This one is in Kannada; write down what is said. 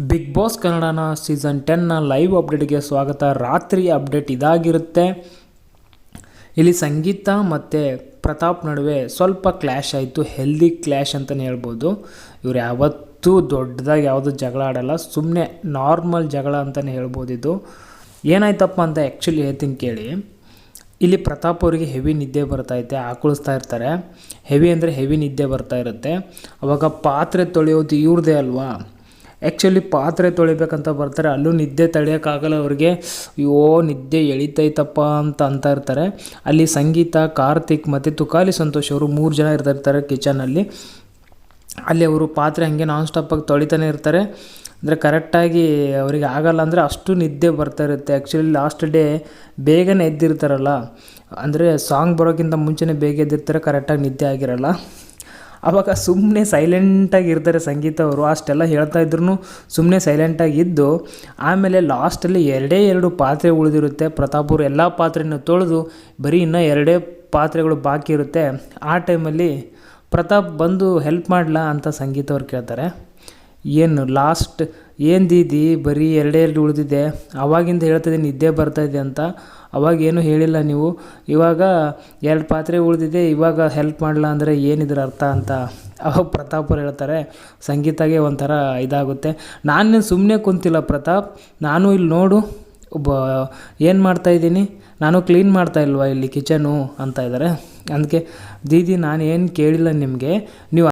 ಬಿಗ್ ಬಾಸ್ ಕನ್ನಡನ ಸೀಸನ್ ಟೆನ್ನ ಲೈವ್ ಅಪ್ಡೇಟ್ಗೆ ಸ್ವಾಗತ. ರಾತ್ರಿ ಅಪ್ಡೇಟ್ ಇದಾಗಿರುತ್ತೆ. ಇಲ್ಲಿ ಸಂಗೀತ ಮತ್ತು ಪ್ರತಾಪ್ ನಡುವೆ ಸ್ವಲ್ಪ ಕ್ಲ್ಯಾಶ್ ಆಯಿತು. ಹೆಲ್ದಿ ಕ್ಲ್ಯಾಶ್ ಅಂತಲೇ ಹೇಳ್ಬೋದು. ಇವ್ರು ಯಾವತ್ತೂ ದೊಡ್ಡದಾಗಿ ಯಾವುದು ಜಗಳ ಆಡಲ್ಲ. ಸುಮ್ಮನೆ ನಾರ್ಮಲ್ ಜಗಳ ಅಂತಲೇ ಹೇಳ್ಬೋದು ಇದು. ಏನಾಯ್ತಪ್ಪ ಅಂತ ಆ್ಯಕ್ಚುಲಿ ಹೇಳ್ತೀನಿ ಕೇಳಿ. ಇಲ್ಲಿ ಪ್ರತಾಪ್ ಅವರಿಗೆ ಹೆವಿ ನಿದ್ದೆ ಇದೆ ಆಕಳಿಸ್ತಾ ಇರ್ತಾರೆ. ಹೆವಿ ಅಂದರೆ ಹೆವಿ ನಿದ್ದೆ ಬರ್ತಾ ಇರುತ್ತೆ. ಅವಾಗ ಪಾತ್ರೆ ತೊಳೆಯೋದು ಇವ್ರದೇ ಅಲ್ವಾ? ಆ್ಯಕ್ಚುಲಿ ಪಾತ್ರೆ ತೊಳಿಬೇಕಂತ ಬರ್ತಾರೆ. ಅಲ್ಲೂ ನಿದ್ದೆ ತಡೆಯೋಕ್ಕಾಗಲ್ಲ ಅವ್ರಿಗೆ. ಅಯ್ಯೋ, ನಿದ್ದೆ ಎಳಿತೈತಪ್ಪ ಅಂತ ಅಂತ ಇರ್ತಾರೆ. ಅಲ್ಲಿ ಸಂಗೀತ, ಕಾರ್ತಿಕ್ ಮತ್ತು ತುಕಾಲಿ ಸಂತೋಷ್ ಅವರು ಮೂರು ಜನ ಇರ್ತಿರ್ತಾರೆ ಕಿಚನಲ್ಲಿ ಅಲ್ಲಿ. ಅವರು ಪಾತ್ರೆ ಹಂಗೆ ನಾನ್ ಸ್ಟಾಪಾಗಿ ತೊಳಿತಾನೆ ಇರ್ತಾರೆ. ಅಂದರೆ ಕರೆಕ್ಟಾಗಿ ಅವರಿಗೆ ಆಗಲ್ಲ ಅಂದರೆ ಅಷ್ಟು ನಿದ್ದೆ ಬರ್ತಾ ಇರುತ್ತೆ. ಆ್ಯಕ್ಚುಲಿ ಲಾಸ್ಟ್ ಡೇ ಬೇಗನೆ ಎದ್ದಿರ್ತಾರಲ್ಲ. ಅಂದರೆ ಸಾಂಗ್ ಬರೋಕ್ಕಿಂತ ಮುಂಚೆನೇ ಬೇಗ ಎದ್ದಿರ್ತಾರೆ ಕರೆಕ್ಟಾಗಿ ನಿದ್ದೆ ಆಗಿರಲ್ಲ. ಆವಾಗ ಸುಮ್ಮನೆ ಸೈಲೆಂಟಾಗಿ ಇರ್ತಾರೆ ಸಂಗೀತ ಅವರು ಅಷ್ಟೆಲ್ಲ ಹೇಳ್ತಾ ಇದ್ರು ಸುಮ್ಮನೆ ಸೈಲೆಂಟಾಗಿ ಇದ್ದು, ಆಮೇಲೆ ಲಾಸ್ಟಲ್ಲಿ ಎರಡೇ ಎರಡು ಪಾತ್ರೆ ಉಳಿದಿರುತ್ತೆ. ಪ್ರತಾಪ್ ಅವರು ಎಲ್ಲ ಪಾತ್ರೆಯನ್ನು ತೊಳೆದು ಬರೀ ಇನ್ನೂ ಎರಡೇ ಪಾತ್ರೆಗಳು ಬಾಕಿ ಇರುತ್ತೆ. ಆ ಟೈಮಲ್ಲಿ ಪ್ರತಾಪ್ ಬಂದು ಹೆಲ್ಪ್ ಮಾಡಲಾ ಅಂತ ಸಂಗೀತ ಅವ್ರು ಕೇಳ್ತಾರೆ. ಏನು ಲಾಸ್ಟ್ ಏನು ದೀದಿ, ಬರೀ ಎರಡೇ ಎರಡು ಉಳಿದಿದೆ. ಅವಾಗಿಂದ ಹೇಳ್ತಿದ್ದೆ ನಿದ್ದೆ ಬರ್ತಾಯಿದೆ ಅಂತ. ಅವಾಗ ಏನು ಹೇಳಿಲ್ಲ ನೀವು. ಇವಾಗ ಎರಡು ಪಾತ್ರೆ ಉಳಿದಿದೆ, ಇವಾಗ ಹೆಲ್ಪ್ ಮಾಡಲ್ಲ ಅಂದರೆ ಏನಿದ್ರ ಅರ್ಥ ಅಂತ ಅವಾಗ ಪ್ರತಾಪ್ ಅವ್ರು ಹೇಳ್ತಾರೆ. ಸಂಗೀತಾಗೆ ಒಂಥರ ಇದಾಗುತ್ತೆ. ನಾನು ಸುಮ್ಮನೆ ಕುಂತಿಲ್ಲ ಪ್ರತಾಪ್. ನಾನು ಇಲ್ಲಿ ನೋಡು, ಒಬ್ಬ ಏನು ಮಾಡ್ತಾಯಿದ್ದೀನಿ ನಾನು ಕ್ಲೀನ್ ಮಾಡ್ತಾ ಇಲ್ವಾ ಇಲ್ಲಿ ಕಿಚನು ಅಂತ ಇದ್ದಾರೆ ಅದಕ್ಕೆ ದೀದಿ ನಾನು ಏನು ಕೇಳಿಲ್ಲ ನಿಮಗೆ, ನೀವು